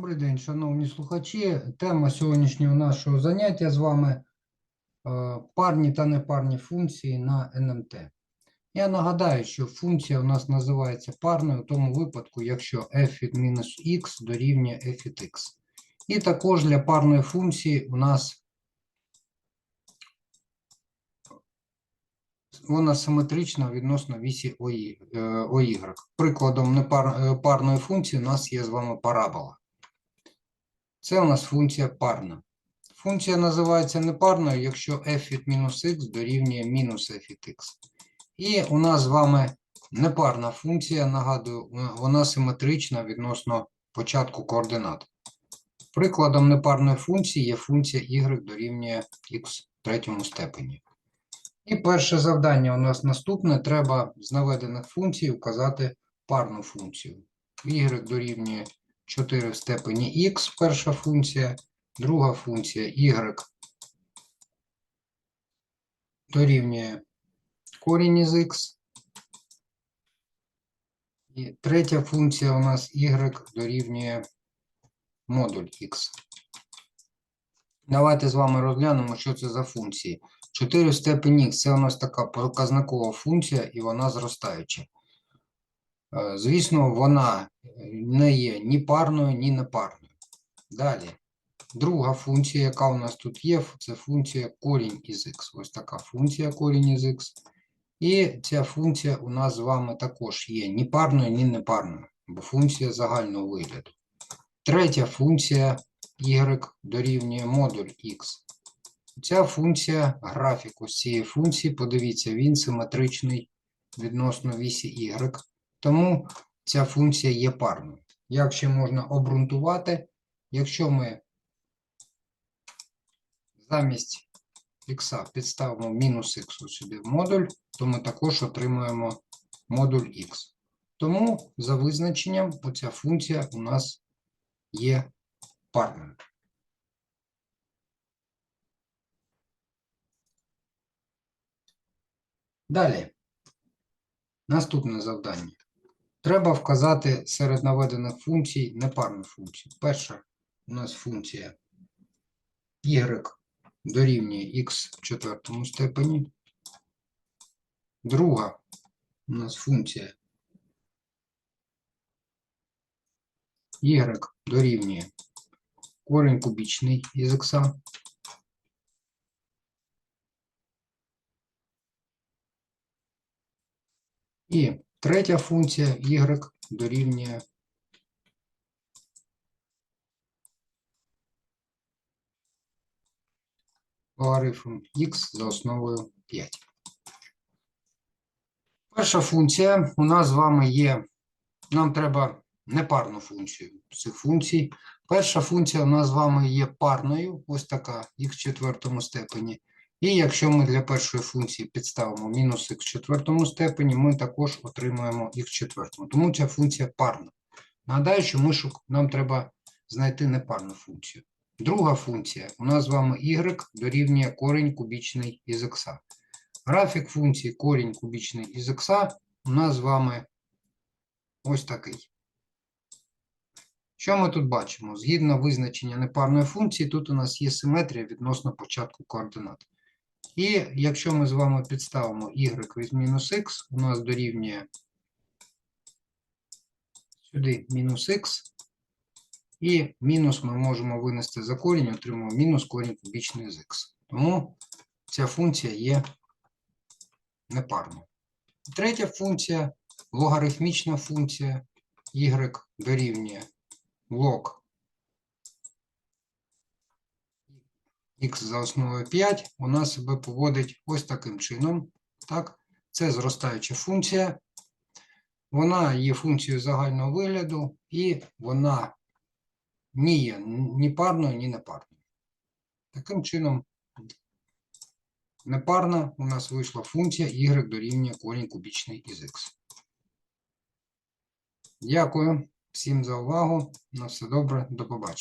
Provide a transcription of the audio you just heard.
Добрий день, шановні слухачі. Тема сьогоднішнього нашого заняття з вами е, парні та непарні функції на НМТ. Я нагадаю, що функція у нас називається парною в тому випадку, якщо f від мінус х дорівнює f від x. І також для парної функції у нас вона симетрична відносно вісі ОY. е, Прикладом непар- е, парної функції у нас є з вами парабола. Це у нас функція парна. Функція називається непарною, якщо f від мінус х дорівнює мінус f від x. І у нас з вами непарна функція, нагадую, вона симетрична відносно початку координат. Прикладом непарної функції є функція y дорівнює x в третьому степені. І перше завдання у нас наступне. Треба з наведених функцій вказати парну функцію. y дорівнює 4 в степені х перша функція, друга функція y дорівнює корінь із х. І третя функція у нас y дорівнює модуль х. Давайте з вами розглянемо, що це за функції. 4 в степені х – це у нас така показникова функція, і вона зростаюча. Е, Звісно, вона не є ні парною, ні непарною. Далі. Друга функція, яка у нас тут є, це функція корінь із х. Ось така функція корінь із х. І ця функція у нас з вами також є ні парною, ні непарною, бо функція загального вигляду. Третя функція y дорівнює модуль х. Ця функція, графік ось цієї функції, подивіться, він симетричний відносно вісі y, тому ця функція є парною. Як ще можна обґрунтувати, якщо ми замість х підставимо мінус х сюди в модуль, то ми також отримаємо модуль х. Тому за визначенням оця функція у нас є парною. Далі. Наступне завдання. Треба вказати серед наведених функцій непарну функцію. Перша у нас функція y дорівнює х в четвертому степені. Друга у нас функція y дорівнює корінь кубічний із х. І третя функція y дорівнює логарифм x за основою 5. Перша функція у нас з вами є, нам треба непарну функцію цих функцій. Перша функція у нас з вами є парною, ось така, х в четвертому степені. І якщо ми для першої функції підставимо мінус х в четвертому степені, ми також отримуємо х в четвертому. Тому ця функція парна. Нагадаю, що ми шук... нам треба знайти непарну функцію. Друга функція у нас з вами y дорівнює корінь кубічний із х. Графік функції корінь кубічний із х у нас з вами ось такий. Що ми тут бачимо? Згідно визначення непарної функції, тут у нас є симетрія відносно початку координат. І якщо ми з вами підставимо y від мінус х, у нас дорівнює сюди мінус х, і мінус ми можемо винести за корінь, отримуємо мінус корінь кубічний з х. Тому ця функція є непарною. Третя функція логарифмічна функція y дорівнює лог х за основою 5 у нас себе поводить ось таким чином. Так? Це зростаюча функція. Вона є функцією загального вигляду, і вона ні є ні парною, ні непарною. Таким чином, непарна у нас вийшла функція y дорівнює корінь кубічний із х. Дякую всім за увагу. На все добре, до побачення.